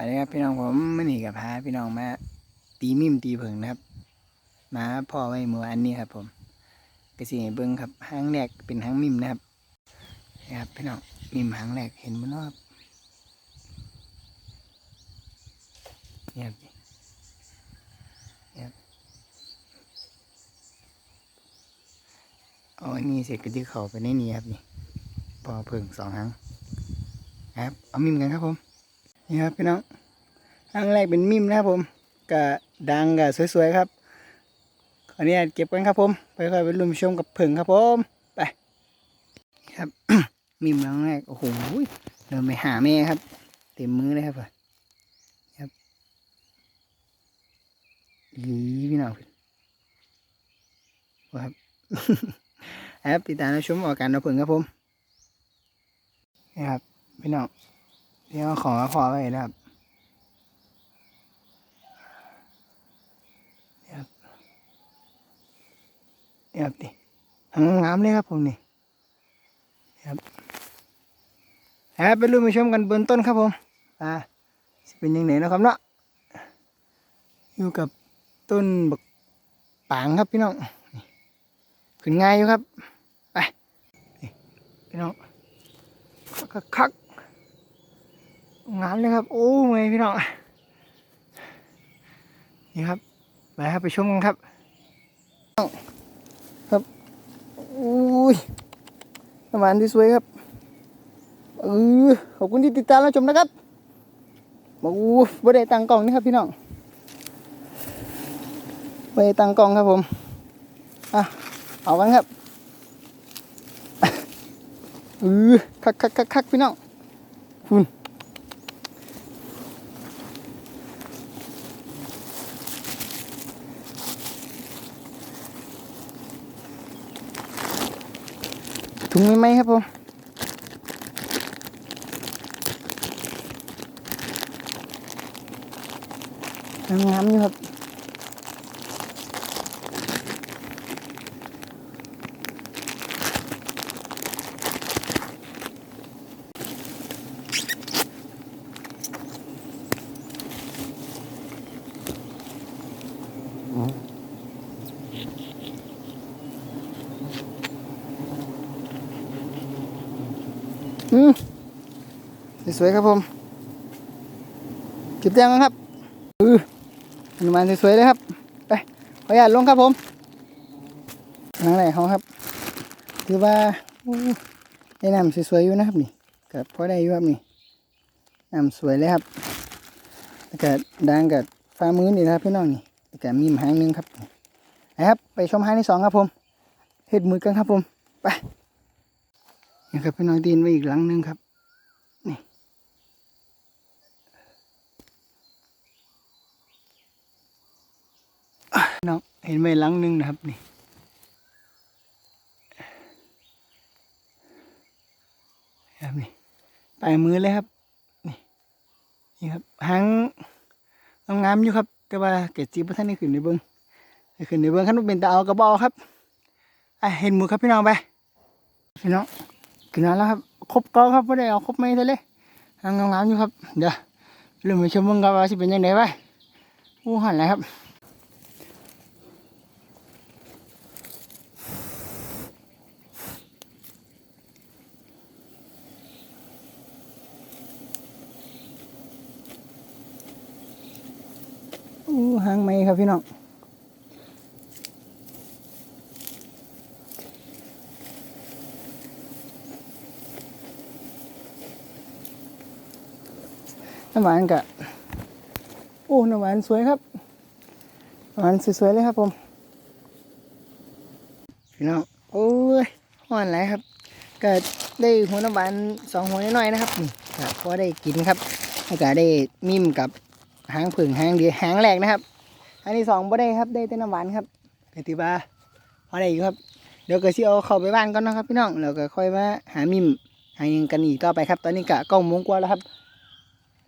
วัสดีครับพี่น้องผมมื่อนี้กับพาพี่น้องมาตีมิมตีเผิงนะครับมาพ่อไว้เมื่อวานนี้ครับผมกระสีเบิ้งครับหางแรกเป็นหางมิมนะครับนี่ครับพี่น้องมิมหางแรกเห็นมั้ยครับนี่ครับนี่ครับเอาอันนี้เสร็จก็ที่เข่าไปในนี้ครับนี่พอเผิงสองหางนะครับเอามิมกันครับผม นี่ครับพี่น้องครั้งแรกเป็นมิมนะครับผมกะดังกะสวยๆครับขออนุญาตเก็บกันครับผม ไปค่อยไปรุมชมกับผึ่งครับผมไปครับมิมครั้งแรกโอ้โหเดินไปหาแม่ครับ เต็มมือเลยครับครับดีพี่น้องครับครับติดตามชมออกการเราผึ่งครับผมนี่ครับพี่น้อง เดี๋ยวขอขอไปนะครับเดี๋ยวเดี๋ยวดิทำงามเลยครับผมนี่ครับครับไปรุ่นมาชมกันเบื้องต้นครับผมอ่าเป็นยังไงนะครับเนาะอยู่กับต้นบักปางครับพี่น้องขึ้นง่ายอยู่ครับไปพี่น้องคักคักๆ งามเลยครับ โอ้ยพี่น้อง นี่ครับไปครับไปชมกันครับ ครับอุ้ยน้ำหวานที่สวยครับเออขอบคุณที่ติดตามรับชมนะครับมาอู้บ่ได้ตังกล่องนี่ครับพี่น้องบ่ได้ตังกล่องครับผม อะ เอากันครับเออคักคักคักคักพี่น้องคุณ ถุงไม่ไหมครับผมงามอยู่ครับ อืมสวยๆครับผมเก็บแต้มกันครับเออมันมาสวยๆเลยครับ ไปขออนุญาตลงครับผมทางไหนเขาครับ ถือว่าอู้ได้น้ำสวยๆอยู่นะครับนี่กับพอได้อยู่ครับนี่น้ำสวยเลยครับแล้วก็ดังกับฟ้ามือนี่นะครับพี่น้องนี่แล้วก็มีหางหนึงครับนะครับ ไปชมหางที่สองครับผมเห็ดมือกันครับผม ไป นี่ครับพี่น้องตีนไว้อีกหลังหนึงครับนี่น้องเห็นไว้หลังหนึงนะครับนี่ครับนี่ปลายมือเลยครับนี่นี่ครับหางงามอยู่ครับ แต่ว่าเกจีบท่านได้ขึ้นในเบิ้งขึ้นในเบิ้งขั้นเป็นตาเอากระบอกครับอะเห็นหมูครับพี่น้องไปพี่น้อง กินน้ำแล้วครับ ครบกองครับไม่ได้เอาครบไม่ได้เลยงามงามๆอยู่ครับ เดี๋ยวเริ่มไปชมมึงกันว่าสิเป็นยังไงไปอู้หันแล้วครับอู้หางไหมครับพี่น้อง น้ำหวานกะโอ้น้ำหวานสวยครับน้ำหวานสวยๆเลยครับผมพี่น้องโอ้ยหวานไหลครับก็ได้หัวน้ำหวานสองหัวน้อยๆนะครับนี่ก็พอได้กินครับแล้วก็ได้มิมกับหางผึ่งหางเดียวหางแรกนะครับ อันที่สองบ่ได้ครับได้แต่น้ำหวานครับกติบาพอได้อยู่ครับเดี๋ยวก็สิเอาเข้าไปบ้านก่อนนะครับพี่น้องแล้วก็ค่อยมาหามิมหายังกันอีกต่อไปครับ ตอนนี้กะเก้าโมงกว่าแล้วครับ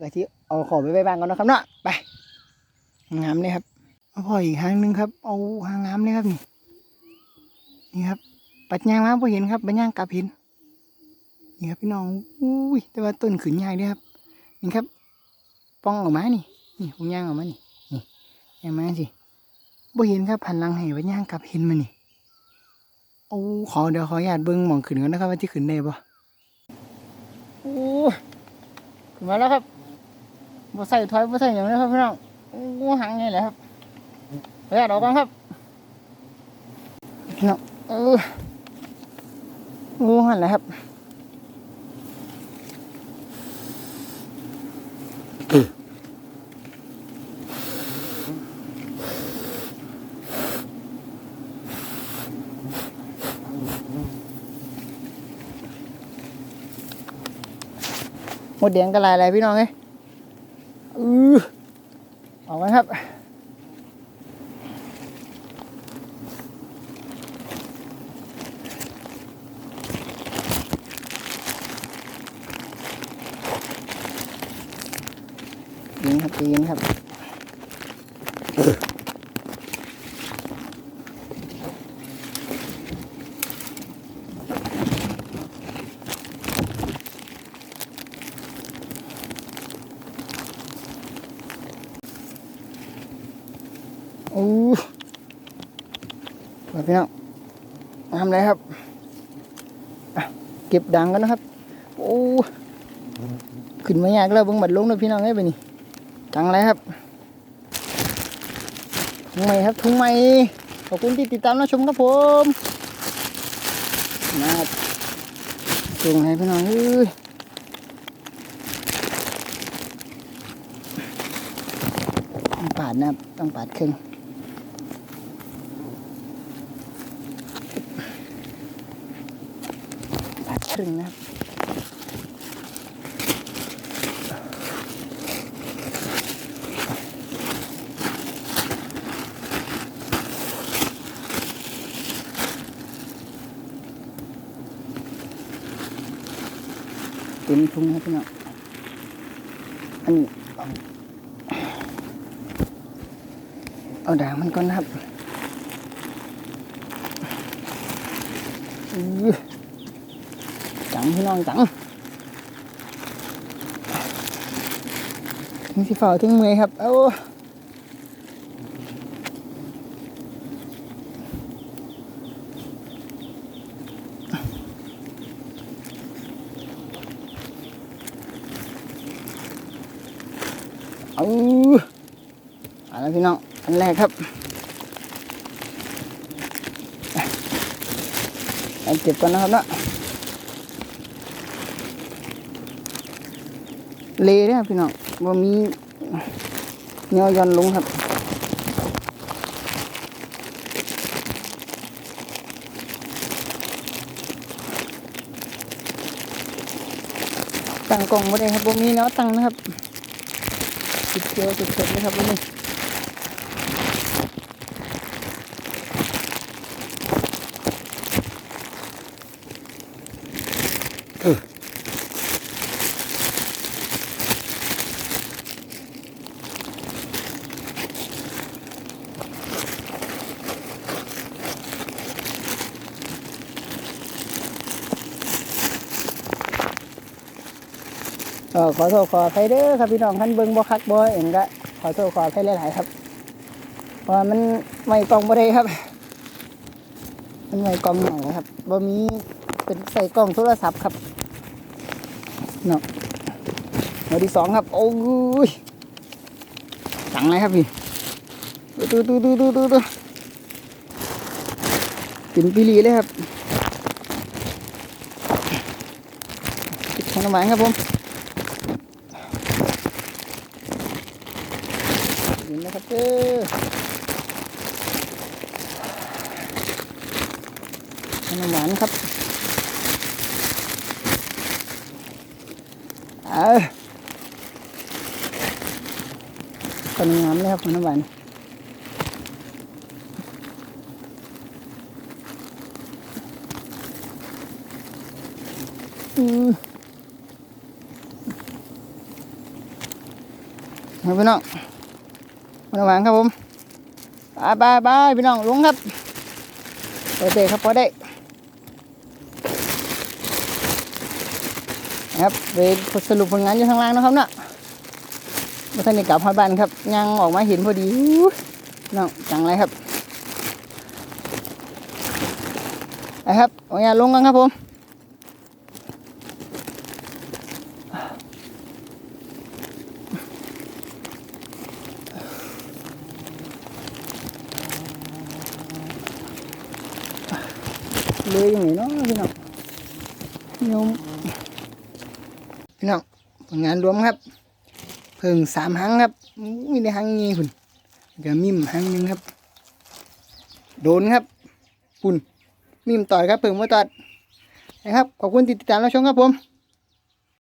ก็ที่เอาของไปไว้บ้านก่อนนะครับเนาะไปงามเลยครับเอาพออีกหางหนึงครับ เอาหางงามเลยครับนี่นี่ครับ ปัดยางมาพอเห็นครับปัดยางกลับเห็นนี่ครับพี่น้องอุ้ยแต่ว่าต้นขืนใหญ่เลยครับนี่ครับป้องออกมานี่นี่ผมย่างออกมานี่นี่ย่างมาสิบ่เห็นครับพันลังให้ไว้ย่างกลับเห็นมันนี่โอ้ขอเดี๋ยวขออนุญาตเบิ่งหมองขึ้นก่อนนะครับว่าที่ขึ้นได้บ่โอ้ขึ้นมาแล้วครับ บ่ใส่ถอยบ่ใส่หยังเลยครับพี่น้องโอ้หังไงแหละครับขออนุญาตออกก่อนครับพี่น้องเออโอ้หันแหละครับหมดแดงก็ลายอะไรพี่น้องเอ้ยอือออกมาครับ ยิง ครับยิงครับโอ้มาพี่น้องทำอะไรครับเก็บดังกันนะครับ โอ้ ขึ้นมายากแล้วบิ่งบัดลงนะพี่น้องเอ้ไปนี่ ดังอะไรครับทุ่งใหม่ครับทุ่งใหม่ขอบคุณที่ติดตามรับชมครับผมมาส่งให้พี่น้องเอ้ยต้องปาดนะครับต้องปาดครึ่งปาดครึ่งนะครับ ต็มทุ่งนะพี่น้องอันนี้เอาด่างมันก่อนนะครับจังพี่น้องจังนี่สิฝ่าถึงมือครับ เอา เอาเอาละพี่น้อง อันแรกครับเอาเก็บก่อนนะครับเนาะเลเนี่ยพี่น้องว่ามีเงาย่อนลงครับตั้งกล่องไม่ได้ครับว่มีแนวตั้งนะครับ ติดเกลียวติดเสร็จเลยครับวันนี้เออ ขอโทษขออภัยเด้อครับพี่น้องท่านเบิ่งบ่คักบ่เอ็นก็ขอโทษขออภัยหลายๆครับเพราะมันไม่กล่องบ่ได้ครับ มันไม่กล่องหน่อยครับบ่มีเป็นใส่กล่องโทรศัพท์ครับเนาะหัวที่สองครับ โอ้ยจังเลยครับพี่ดูดูดูดูดูดูกินปีรีเลยครับติดขนมหวานครับผมกินนะครับ เด้อขนมหวานครับเออขนมหวานเลยครับขนมหวานอืมเอาพี่น้อง ขนหวานครับผมบายบายบายพี่น้องลุงครับโอเคครับพอได้นะครับไปสรุปผลงานอยู่ข้างล่างนะครับเนาะมาท่านได้กลับฮอบ้านครับยังออกมาเห็นพอดีน้องจังไรครับนะครับเอาอย่าลงกันครับผม เลยอย่างนี้เนาะพี่น้องโยมพี่น้องผลงานรวมครับ เพิ่งสามหังครับอู้มีในหังนี้คุณก็มิมหังหนึ่งครับ โดนครับปุ่นมิมต่อยครับเพิ่งมาตัดนะครับขอบคุณที่ติดตามรับชมครับผม